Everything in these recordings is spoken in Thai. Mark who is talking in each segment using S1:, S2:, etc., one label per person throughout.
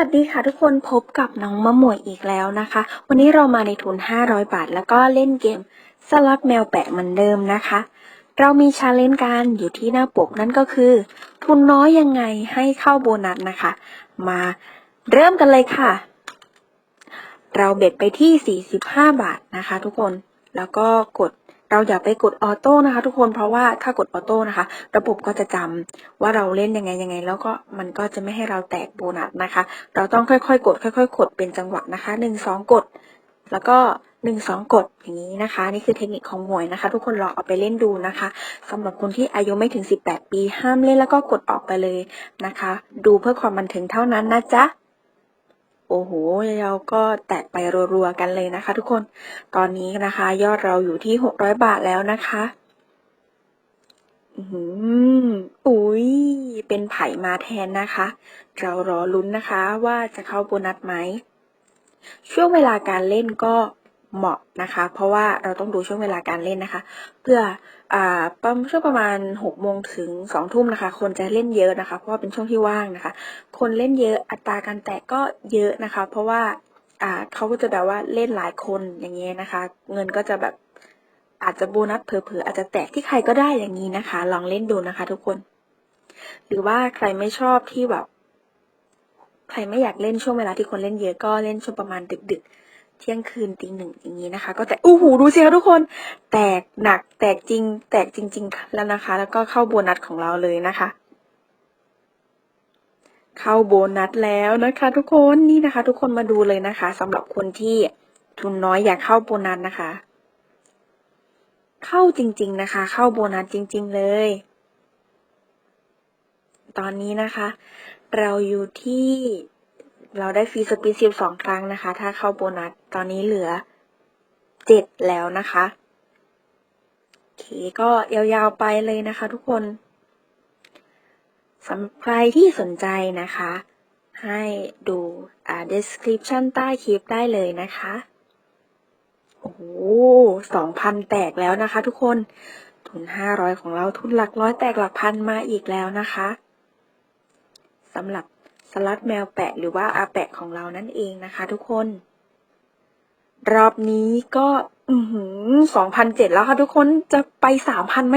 S1: ัสดีค่ะทุกคนพบกับน้องมะหมวยอีกแล้วนะคะ วันนี้เรามาในทุน 500 บาท แล้วก็เล่นเกมสลักแมวแปะเหมือนเดิมนะคะ เรามีชาเลนจ์กันอยู่ที่หน้าปกนั่นก็คือ ทุนน้อยยังไงให้เข้าโบนัสนะคะ มาเริ่มกันเลยค่ะ เราเบ็ดไปที่ 45 บาทนะคะ ทุกคนแล้วก็กด เราอย่าไปกดออโต้นะคะ ทุกคนเพราะว่าถ้ากดออโต้นะคะ ระบบก็จะจำว่าเราเล่นยังไงยังไง แล้วก็มันก็จะไม่ให้เราแตกโบนัสนะคะ เราต้องค่อยๆ กด ค่อย ๆ กดเป็นจังหวะนะคะหนึ่งสองกด แล้วก็หนึ่งสองกดอย่างนี้นะคะ นี่คือเทคนิคของหวยนะคะ ทุกคนลองเอาไปเล่นดูนะคะสำหรับคนที่อายุไม่ถึง 18 ปีห้ามเล่นแล้วก็กดออกไปเลยนะคะ ดูเพื่อความบันเทิงเท่านั้นนะจ๊ะ โอ้โห เราก็แตะไปรัวๆกันเลยนะคะ ทุกคน ตอนนี้นะคะ ยอดเราอยู่ที่600บาทแล้วนะคะ อือหืออุ้ย เป็นไผ่มาแทนนะคะ เรารอลุ้นนะคะว่าจะเข้าโบนัสไหม ช่วงเวลาการเล่นก็เหมาะนะคะ เพราะว่าเราต้องดูช่วงเวลาการเล่นนะคะ เพื่อ อ่าประมาณช่วงประมาณหกโมงถึงสองทุ่มนะคะ คนจะเล่นเยอะนะคะ เพราะว่าเป็นช่วงที่ว่างนะคะ คนเล่นเยอะอัตราการแตกก็เยอะนะคะ เพราะว่าอ่าเขาก็จะแบบว่าเล่นหลายคนอย่างเงี้ยนะคะ เงินก็จะแบบอาจจะโบนัสเผลอๆอาจจะแตกที่ใครก็ได้อย่างนี้นะคะ ลองเล่นดูนะคะ ทุกคน หรือว่าใครไม่ชอบที่แบบ ใครไม่อยากเล่นช่วงเวลาที่คนเล่นเยอะก็เล่นช่วงประมาณดึกๆ เที่ยงคืนตีหนึ่งอย่างนี้นะคะ ก็แต่อู้หูดูสิคะทุกคน แตกหนักแตกจริง แตกจริง ๆ แล้วนะคะ แล้วก็เข้าโบนัสของเราเลยนะคะ เข้าโบนัสแล้วนะคะ ทุกคนนี่นะคะ ทุกคนมาดูเลยนะคะสำหรับคนที่ทุนน้อยอยากเข้าโบนัสนะคะ เข้าจริง ๆนะคะ เข้าโบนัสจริง ๆ เลย ตอนนี้นะคะ เราอยู่ที่ เราได้ฟรีสปินสิบสองครั้งนะคะ ถ้าเข้าโบนัส ตอนนี้เหลือเจ็ดแล้วนะคะโอเคก็ยาวๆไปเลยนะคะทุกคนสำหรับใครที่สนใจนะคะ ให้ดูอ่า description ใต้คลิปได้เลยนะคะโอ้สองพันแตกแล้วนะคะทุกคน ทุนห้าร้อยของเราทุนหลักร้อยแตกหลักพันมาอีกแล้วนะคะสำหรับ สลัดแมวแปะหรือว่าอาแปะของเรานั่นเองนะคะทุกคน รอบนี้ก็อสองพันเจ็ดแล้วค่ะทุกคนจะไปสามพันไหม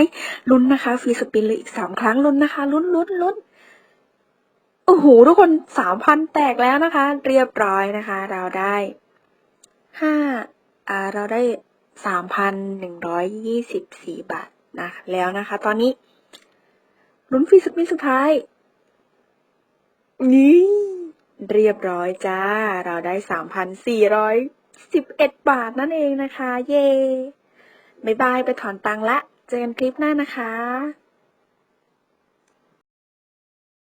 S1: ลุ้นนะคะฟรีสปินเลยอีกสามครั้งลุ้นนะคะลุ้นลุ้นลุ้นโอ้โหทุกคนสามพันแตกแล้วนะคะ เรียบร้อยนะคะ เราได้ห้าอ่าเราได้สามพันหนึ่งร้อยยี่สิบสี่บาทนะแล้วนะคะ ตอนนี้ลุ้นฟรีสปินสุดท้าย นี่เรียบร้อยจ้า เราได้สามพันสี่ร้อยสิบเอ็ดบาทนั่นเองนะคะ เย่บายบายไปถอนตังค์ละ เจอกันคลิปหน้านะคะ